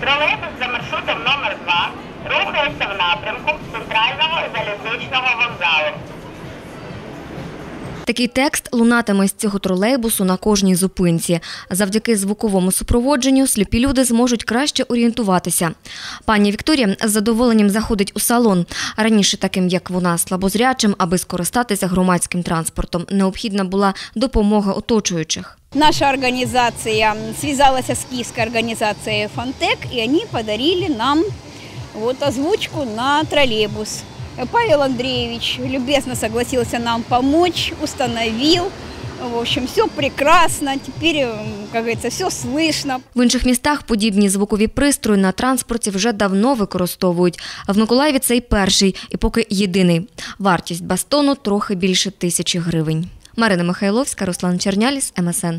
Тролейбус за маршрутом номер 2 рухається в напрямку центрального залізничного вокзалу. Такий текст лунатиме з цього тролейбусу на кожній зупинці. Завдяки звуковому супроводженню сліпі люди зможуть краще орієнтуватися. Пані Вікторія з задоволенням заходить у салон. Раніше, таким як вона, слабозрячим, аби скористатися громадським транспортом, необхідна була допомога оточуючих. Наша организация связалась с киевской организацией «Фонтек», и они подарили нам вот озвучку на троллейбус. Павел Андреевич любезно согласился нам помочь, установил. В общем, все прекрасно, теперь, м, как говорится, все слышно. В інших містах подібні звукові пристрої на транспорті вже давно використовують. А в Миколаєві цей перший і поки єдиний. Вартість бастону трохи більше тисячі гривень. Марина Михайловська, Руслан Черняліс, МСН.